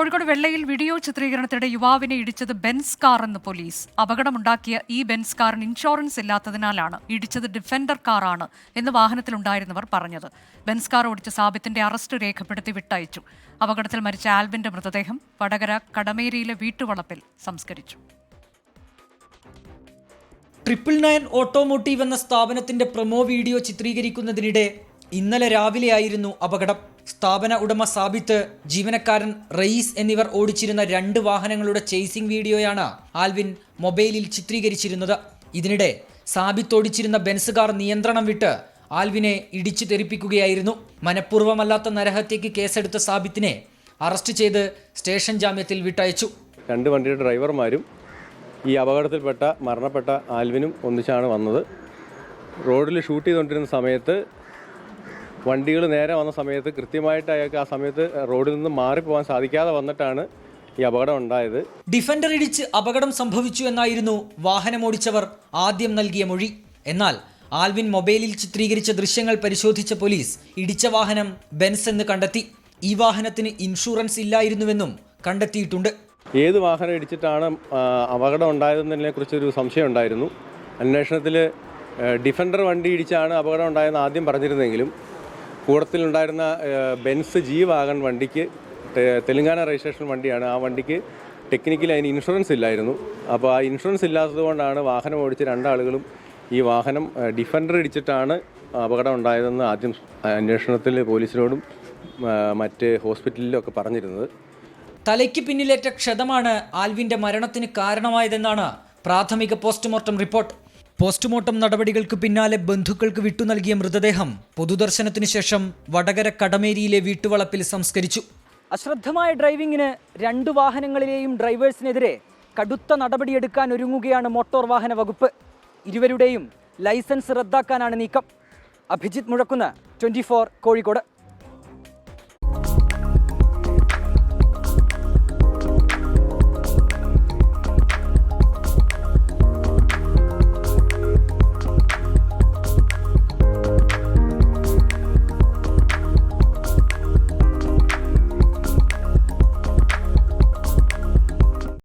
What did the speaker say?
കോഴിക്കോട് വെള്ളയിൽ video ചിത്രീകരണത്തിനിടെ യുവാവിനെ ഇടിച്ചത് ബെൻസ് കാർ എന്ന് പോലീസ്. അപകടമുണ്ടാക്കിയ ഈ ബെൻസ് കാറിന് ഇൻഷുറൻസ് ഇല്ലാത്തതിനാലാണ് ഇടിച്ചത് ഡിഫൻഡർ കാറാണ് എന്ന് വാഹനത്തിലുണ്ടായിരുന്നവർ പറഞ്ഞത്. ബെൻസ് കാർ ഓടിച്ച സാബിത്തിന്റെ അറസ്റ്റ് രേഖപ്പെടുത്തി വിട്ടയച്ചു. അപകടത്തിൽ മരിച്ച ആൽബിന്റെ മൃതദേഹം വടകര കടമേരിയിലെ വീട്ടുവളപ്പിൽ സംസ്കരിച്ചു. ട്രിപ്പിൾ നയൻ ഓട്ടോമോട്ടീവ് എന്ന സ്ഥാപനത്തിന്റെ പ്രൊമോ വീഡിയോ ചിത്രീകരിക്കുന്നതിനിടെ ഇന്നലെ രാവിലെയായിരുന്നു അപകടം. സ്ഥാപന ഉടമ സാബിത്ത് ജീവനക്കാരൻ റയീസ് എന്നിവർ ഓടിച്ചിരുന്ന രണ്ട് വാഹനങ്ങളുടെ ചേസിംഗ് വീഡിയോയാണ് ആൽവിൻ മൊബൈലിൽ ചിത്രീകരിച്ചിരുന്നത്. ഇതിനിടെ സാബിത്ത് ഓടിച്ചിരുന്ന ബെൻസ് കാർ നിയന്ത്രണം വിട്ട് ആൽവിനെ ഇടിച്ചു തെറിപ്പിക്കുകയായിരുന്നു. മനഃപൂർവമല്ലാത്ത നരഹത്യയ്ക്ക് കേസെടുത്ത സാബിത്തിനെ അറസ്റ്റ് ചെയ്ത് സ്റ്റേഷൻ ജാമ്യത്തിൽ വിട്ടയച്ചു. രണ്ട് വണ്ടിയുടെ ഡ്രൈവർമാരും ഈ അപകടത്തിൽപ്പെട്ട മരണപ്പെട്ട ആൽവിനും ഒന്നിച്ചാണ് വന്നത്. റോഡിൽ ഷൂട്ട് ചെയ്തുകൊണ്ടിരുന്ന സമയത്ത് വണ്ടികൾ നേരെ വന്ന സമയത്ത് കൃത്യമായിട്ട് അയാൾക്ക് ആ സമയത്ത് റോഡിൽ നിന്ന് മാറിപ്പോകാൻ സാധിക്കാതെ വന്നിട്ടാണ് ഈ അപകടം ഉണ്ടായത്. ഡിഫൻഡർ ഇടിച്ച് അപകടം സംഭവിച്ചു എന്നായിരുന്നു വാഹനമോടിച്ചവർ ആദ്യം നൽകിയ മൊഴി. എന്നാൽ ആൽവിൻ മൊബൈലിൽ ചിത്രീകരിച്ച ദൃശ്യങ്ങൾ പരിശോധിച്ച പോലീസ് ഇടിച്ച വാഹനം ബെൻസ് എന്ന് കണ്ടെത്തി. ഈ വാഹനത്തിന് ഇൻഷുറൻസ് ഇല്ലായിരുന്നുവെന്നും കണ്ടെത്തിയിട്ടുണ്ട്. ഏത് വാഹനം ഇടിച്ചിട്ടാണ് അപകടം ഉണ്ടായതെന്നതിനെ കുറിച്ചൊരു സംശയം ഉണ്ടായിരുന്നു. അന്വേഷണത്തിൽ ഡിഫൻഡർ വണ്ടി ഇടിച്ചാണ് അപകടം ഉണ്ടായതെന്ന് ആദ്യം പറഞ്ഞിരുന്നെങ്കിലും കൂടത്തിലുണ്ടായിരുന്ന ബെൻസ് ജി വാഗൺ വണ്ടിക്ക് തെലുങ്കാന രജിസ്ട്രേഷൻ വണ്ടിയാണ്. ആ വണ്ടിക്ക് ടെക്നിക്കലി അതിന് ഇൻഷുറൻസ് ഇല്ലായിരുന്നു. അപ്പോൾ ആ ഇൻഷുറൻസ് ഇല്ലാത്തതുകൊണ്ടാണ് വാഹനം ഓടിച്ച രണ്ടാളുകളും ഈ വാഹനം ഡിഫൻഡർ ഇടിച്ചിട്ടാണ് അപകടം ഉണ്ടായതെന്ന് ആദ്യം അന്വേഷണത്തിൽ പോലീസിനോടും മറ്റ് ഹോസ്പിറ്റലിലും ഒക്കെ പറഞ്ഞിരുന്നത്. തലയ്ക്ക് പിന്നിലേറ്റ ക്ഷതമാണ് ആൽവിന്റെ മരണത്തിന് കാരണമായതെന്നാണ് പ്രാഥമിക പോസ്റ്റ്മോർട്ടം റിപ്പോർട്ട്. പോസ്റ്റ്മോർട്ടം നടപടികൾക്ക് പിന്നാലെ ബന്ധുക്കൾക്ക് വിട്ടു നൽകിയ മൃതദേഹം പൊതുദർശനത്തിന് ശേഷം വടകര കടമേരിയിലെ വീട്ടുവളപ്പിൽ സംസ്കരിച്ചു. അശ്രദ്ധമായ ഡ്രൈവിംഗിന് രണ്ട് വാഹനങ്ങളിലെയും ഡ്രൈവേഴ്സിനെതിരെ കടുത്ത നടപടിയെടുക്കാൻ ഒരുങ്ങുകയാണ് മോട്ടോർ വാഹന വകുപ്പ്. ഇരുവരുടെയും ലൈസൻസ് റദ്ദാക്കാനാണ് നീക്കം. അഭിജിത്ത് മുഴക്കുന്ന് ട്വന്റി കോഴിക്കോട്.